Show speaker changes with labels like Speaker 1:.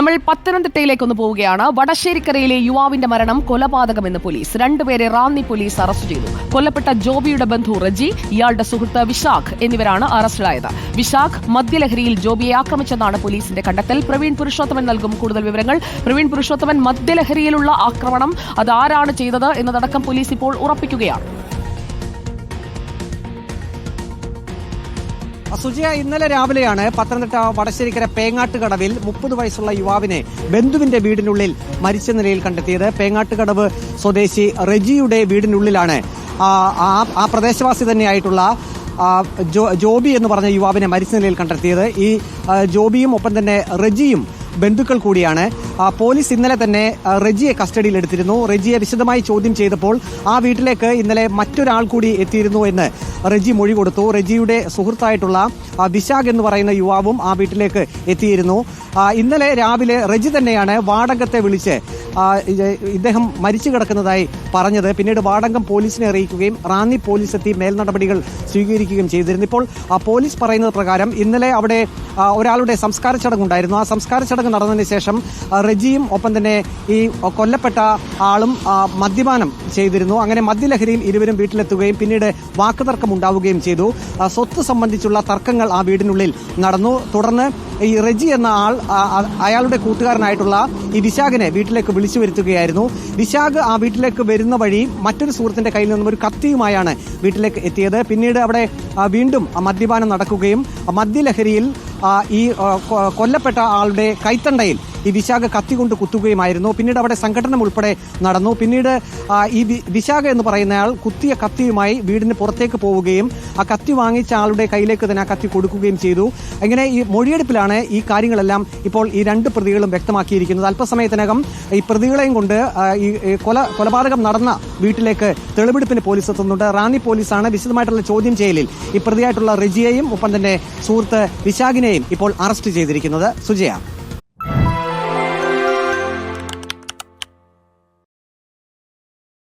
Speaker 1: നമ്മൾ പത്തനംതിട്ടയിലേക്ക് ഒന്ന് പോവുകയാണ്. വടശ്ശേരിക്കരയിലെ യുവാവിന്റെ മരണം കൊലപാതകമെന്ന് പോലീസ്. രണ്ടുപേരെ റാന്നി പോലീസ് അറസ്റ്റ് ചെയ്തു. കൊല്ലപ്പെട്ട ജോബിയുടെ ബന്ധു റജി ഇയാളുടെ സുഹൃത്ത് വിശാഖ് എന്നിവരാണ് അറസ്റ്റിലായത്. വിശാഖ് മദ്യലഹരിയിൽ ജോബിയെ ആക്രമിച്ചെന്നാണ് പോലീസിന്റെ കണ്ടെത്തൽ. പ്രവീൺ പുരുഷോത്തമൻ നൽകും കൂടുതൽ വിവരങ്ങൾ. പ്രവീൺ പുരുഷോത്തമൻ മദ്യലഹരിയിലുള്ള ആക്രമണം അതാരാണ് ചെയ്തത് എന്നതടക്കം പോലീസ് ഇപ്പോൾ ഉറപ്പിക്കുകയാണ്.
Speaker 2: സുജയ ഇന്നലെ രാവിലെയാണ് പത്തനംതിട്ട വടശ്ശേരിക്കര പേങ്ങാട്ടുകടവിൽ മുപ്പത് വയസ്സുള്ള യുവാവിനെ ബന്ധുവിന്റെ വീടിനുള്ളിൽ മരിച്ച നിലയിൽ കണ്ടെത്തിയത്. പേങ്ങാട്ടുകടവ് സ്വദേശി റെജിയുടെ വീടിനുള്ളിലാണ്. ആ പ്രദേശവാസി തന്നെയായിട്ടുള്ള ജോബി എന്ന് പറഞ്ഞ യുവാവിനെ മരിച്ച നിലയിൽ കണ്ടെത്തിയത്. ഈ ജോബിയും ഒപ്പം തന്നെ റെജിയും ബന്ധുക്കൾ കൂടിയാണ്. പോലീസ് ഇന്നലെ തന്നെ റെജിയെ കസ്റ്റഡിയിൽ എടുത്തിരുന്നു റെജിയെ വിശദമായി ചോദ്യം ചെയ്തപ്പോൾ ആ വീട്ടിലേക്ക് ഇന്നലെ മറ്റൊരാൾ കൂടി എത്തിയിരുന്നു എന്ന് റെജി മൊഴി കൊടുത്തു. റെജിയുടെ സുഹൃത്തായിട്ടുള്ള വിശാഖ് എന്ന് പറയുന്ന യുവാവും ആ വീട്ടിലേക്ക് എത്തിയിരുന്നു. ഇന്നലെ രാവിലെ റെജി തന്നെയാണ് വാടകത്തെ വിളിച്ച് ഇദ്ദേഹം മരിച്ചു കിടക്കുന്നതായി പറഞ്ഞത്. പിന്നീട് വാടങ്കം പോലീസിനെ അറിയിക്കുകയും റാന്നി പോലീസ് എത്തി മേൽനടപടികൾ സ്വീകരിക്കുകയും ചെയ്തിരുന്നു. ഇപ്പോൾ പോലീസ് പറയുന്നത് പ്രകാരം ഇന്നലെ അവിടെ ഒരാളുടെ സംസ്കാര ചടങ്ങുണ്ടായിരുന്നു ആ സംസ്കാര ചടങ്ങ് നടന്നതിന് ശേഷം റെജിയും ഒപ്പം തന്നെ ഈ കൊല്ലപ്പെട്ട ആളും മദ്യപാനം ചെയ്തിരുന്നു. അങ്ങനെ മദ്യലഹരിയിൽ ഇരുവരും വീട്ടിലെത്തുകയും പിന്നീട് വാക്കുതർക്കം ഉണ്ടാവുകയും ചെയ്തു. സ്വത്ത് സംബന്ധിച്ചുള്ള തർക്കങ്ങൾ ആ വീടിനുള്ളിൽ നടന്നു. തുടർന്ന് ഈ റെജി എന്ന ആൾ അയാളുടെ കൂട്ടുകാരനായിട്ടുള്ള ഈ വിശാഖിനെ വീട്ടിലേക്ക് വിളിച്ചു വരുത്തുകയായിരുന്നു. വിശാഖ് ആ വീട്ടിലേക്ക് വരുന്ന വഴി മറ്റൊരു സുഹൃത്തിന്റെ കയ്യിൽ നിന്നും ഒരു കത്തിയുമായാണ് വീട്ടിലേക്ക് എത്തിയത്. പിന്നീട് അവിടെ വീണ്ടും മദ്യപാനം നടക്കുകയും മദ്യലഹരിയിൽ ഈ കൊല്ലപ്പെട്ട ആളുടെ കൈത്തണ്ടയിൽ ഈ വിശാഖ കത്തി കൊണ്ട് കുത്തുകയുമായിരുന്നു. പിന്നീട് അവിടെ സംഘടനം ഉൾപ്പെടെ നടന്നു. പിന്നീട് ഈ വിശാഖ എന്ന് പറയുന്നയാൾ കുത്തിയ കത്തിയുമായി വീടിന് പുറത്തേക്ക് പോവുകയും ആ കത്തി വാങ്ങിച്ച ആളുടെ കയ്യിലേക്ക് തന്നെ ആ കത്തി കൊടുക്കുകയും ചെയ്തു. അങ്ങനെ ഈ മൊഴിയെടുപ്പിലാണ് ഈ കാര്യങ്ങളെല്ലാം ഇപ്പോൾ ഈ രണ്ട് പ്രതികളും വ്യക്തമാക്കിയിരിക്കുന്നത്. അല്പസമയത്തിനകം ഈ പ്രതികളെയും കൊണ്ട് ഈ കൊല കൊലപാതകം നടന്ന വീട്ടിലേക്ക് തെളിവെടുപ്പിന് പോലീസ് എത്തുന്നുണ്ട്. റാന്നി പോലീസാണ് വിശദമായിട്ടുള്ള ചോദ്യം ചെയ്യലിൽ ഈ പ്രതിയായിട്ടുള്ള റെജിയെയും ഒപ്പം തന്നെ സുഹൃത്ത് ഇപ്പോൾ അറസ്റ്റ് ചെയ്തിരിക്കുന്നത് സുജയ.